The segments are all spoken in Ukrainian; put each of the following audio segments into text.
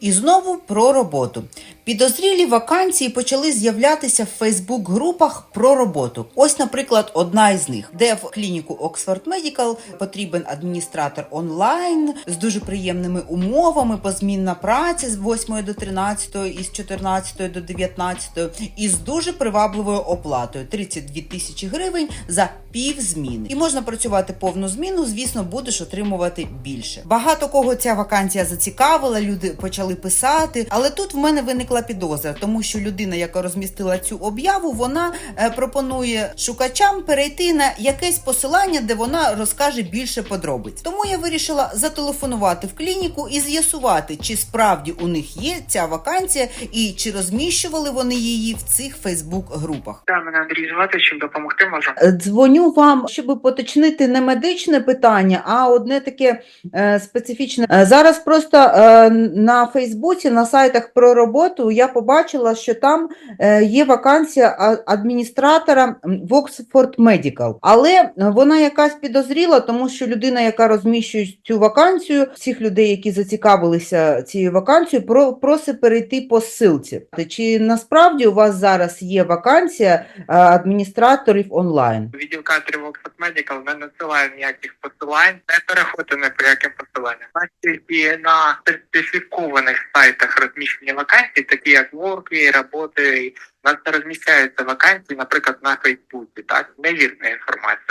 І знову про роботу. Підозрілі вакансії почали з'являтися в Фейсбук-групах про роботу. Ось, наприклад, одна із них, де в клініку Oxford Medical потрібен адміністратор онлайн з дуже приємними умовами, позмінна праця з 8 до 13, і з 14 до 19, і з дуже привабливою оплатою 32 тисячі гривень за пів зміни. І можна працювати повну зміну, звісно, будеш отримувати більше. Багато кого ця вакансія зацікавила, люди почали писати. Але тут в мене виникла підозра, тому що людина, яка розмістила цю об'яву, вона е, пропонує шукачам перейти на якесь посилання, де вона розкаже більше подробиць. Тому я вирішила зателефонувати в клініку і з'ясувати, чи справді у них є ця вакансія і чи розміщували вони її в цих Фейсбук-групах. Да, мене Андрій звати, чим допомогти можу. Е, Дзвоню вам, щоб поточнити не медичне питання, а одне таке е, специфічне. Е, Зараз просто е, на Фейсбуці, на сайтах про роботу я побачила, що там е, є вакансія адміністратора в Oxford Medical. Але вона якась підозріла, тому що людина, яка розміщує цю вакансію, всіх людей, які зацікавилися цією вакансією, про, просить перейти по ссилці. Чи насправді у вас зараз є вакансія е, адміністраторів онлайн? Відділ кадрів Oxford Medical не надсилає ніяких посилань, не переходить ні по яким посиланням. Нас тільки на сертифікованих сайтах розміщені вакансії, такі як Workly, роботи. У нас не розміщаються вакансії, наприклад, на Фейсбуці, так? Невірна інформація.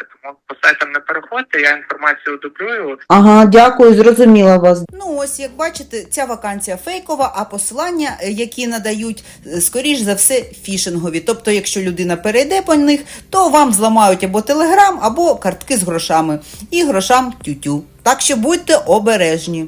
Сайтам не переходьте, я інформацію дублюю, Ага, дякую, зрозуміла вас. Ну ось як бачите, ця вакансія фейкова, а посилання, е, які надають, е, скоріш за все, фішингові. Тобто, якщо людина перейде по них, то вам зламають або телеграм, або картки з грошами, і грошам тютю. Так що будьте обережні.